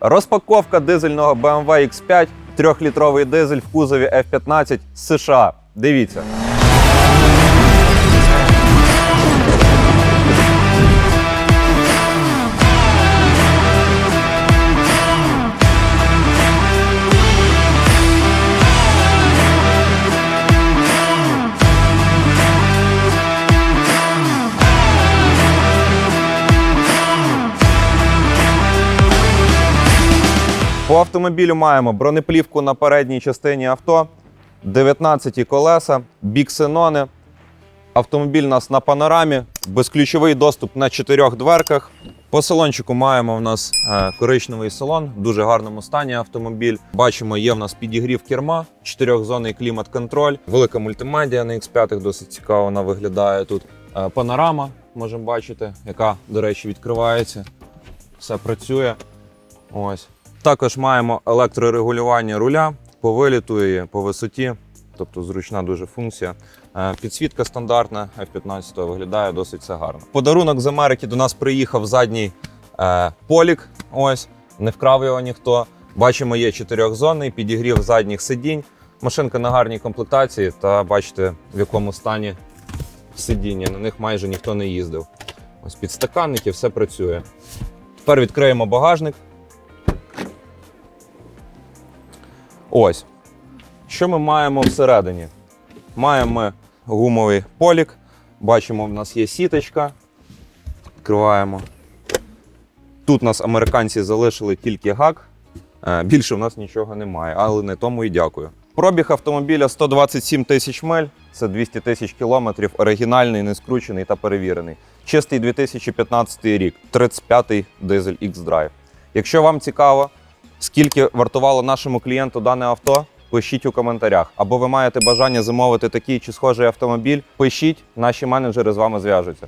Розпаковка дизельного BMW X5, 3-літровий дизель в кузові F15 з США. Дивіться. По автомобілю маємо бронеплівку на передній частині авто, 19 колеса, біксенони. Автомобіль у нас на панорамі, безключовий доступ на чотирьох дверках. По салончику маємо в нас е, коричневий салон, дуже гарному стані автомобіль. Бачимо, є в нас підігрів керма, чотирьохзонний клімат-контроль, велика мультимедіа на X5, досить цікаво вона виглядає тут. Е, Панорама можемо бачити, яка, до речі, відкривається. Все працює. Ось. Також маємо електрорегулювання руля по виліту і по висоті, тобто зручна дуже функція. Е, Підсвітка стандартна F15 виглядає досить все гарно. Подарунок з Америки до нас приїхав задній е, полік. Ось не вкрав його ніхто. Бачимо, є чотирьохзонний, підігрів задніх сидінь. Машинка на гарній комплектації та бачите, в якому стані сидіння. На них майже ніхто не їздив. Ось підстаканники, все працює. Тепер відкриємо багажник. Ось. Що ми маємо всередині? Маємо ми гумовий полік. Бачимо, в нас є сіточка. Відкриваємо. Тут нас американці залишили тільки гак. Е, Більше в нас нічого немає, але не тому і дякую. Пробіг автомобіля 127 тисяч миль, це 200 тисяч кілометрів, оригінальний, не скручений та перевірений. Чистий 2015 рік, 35-й дизель X-Drive. Якщо вам цікаво, скільки вартувало нашому клієнту дане авто, пишіть у коментарях. Або ви маєте бажання замовити такий чи схожий автомобіль, пишіть, наші менеджери з вами зв'яжуться.